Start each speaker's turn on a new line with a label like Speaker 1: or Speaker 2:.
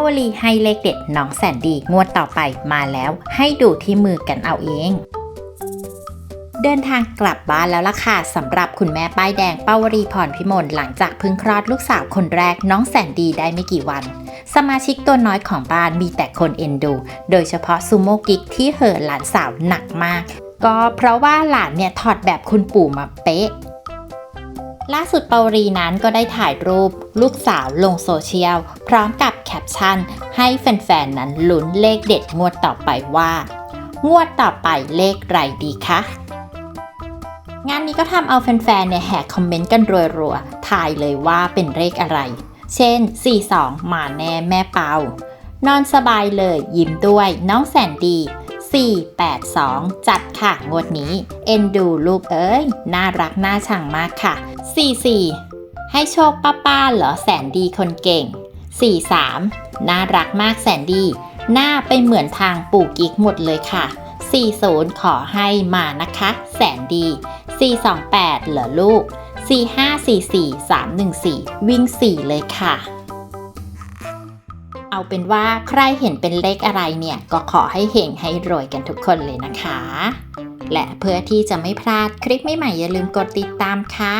Speaker 1: าวลีให้เลขเด็ดน้องแสนดีงวดต่อไปมาแล้ว ให้ดูที่มือกันเอาเองเดินทางกลับบ้านแล้วล่ะค่ะสำหรับคุณแม่ป้ายแดงเป้าวรีพรพิมลหลังจากพิ่งคลอดลูกสาวคนแรกน้องแสนดีได้ไม่กี่วัน สมาชิกตัวน้อยของบ้านมีแต่คนเอ็นดู โดยเฉพาะซูโม่กิกที่เหอหลานสาวหนักมาก ก็เพราะว่าหลานเนี่ยถอดแบบคุณปู่มาเป๊ะ ล่าสุดปาวรีนั้นก็ได้ถ่ายรูปลูกสาวลงโซเชียล พร้อมกับแคปชั่น ให้แฟนๆ นั้นลุ้นเลขเด็ดงวดต่อไปว่า งวดต่อไปเลขไรดีคะงานนี้ก็ทำเอาแฟนๆ เนี่ยแหกคอมเมนต์กันรัวๆทายเลยว่าเป็นเลขอะไร เช่น 42มาแน่แม่เปานอนสบายเลยยิ้มด้วยน้องแสนดี 482 จัดค่ะ งวดนี้ เอ็นดูลูกเอ้ย น่ารักน่าชังมากค่ะ 44 ให้โชคป้าป้าเหรอแสนดีคนเก่ง 43 น่ารักมากแสนดี หน้าไปเหมือนทางปู่กิ๊กหมดเลยค่ะ 40 ขอให้มานะคะ แสนดี 428 เหรอลูก 4544 314 วิ่ง 4 เลยค่ะ เอาเป็นว่าใครเห็นเป็นเลขอะไรเนี่ย ก็ขอให้เห็งให้รวยกันทุกคนเลยนะคะ และเพื่อที่จะไม่พลาดคลิปใหม่ๆอย่าลืมกดติดตามค่ะ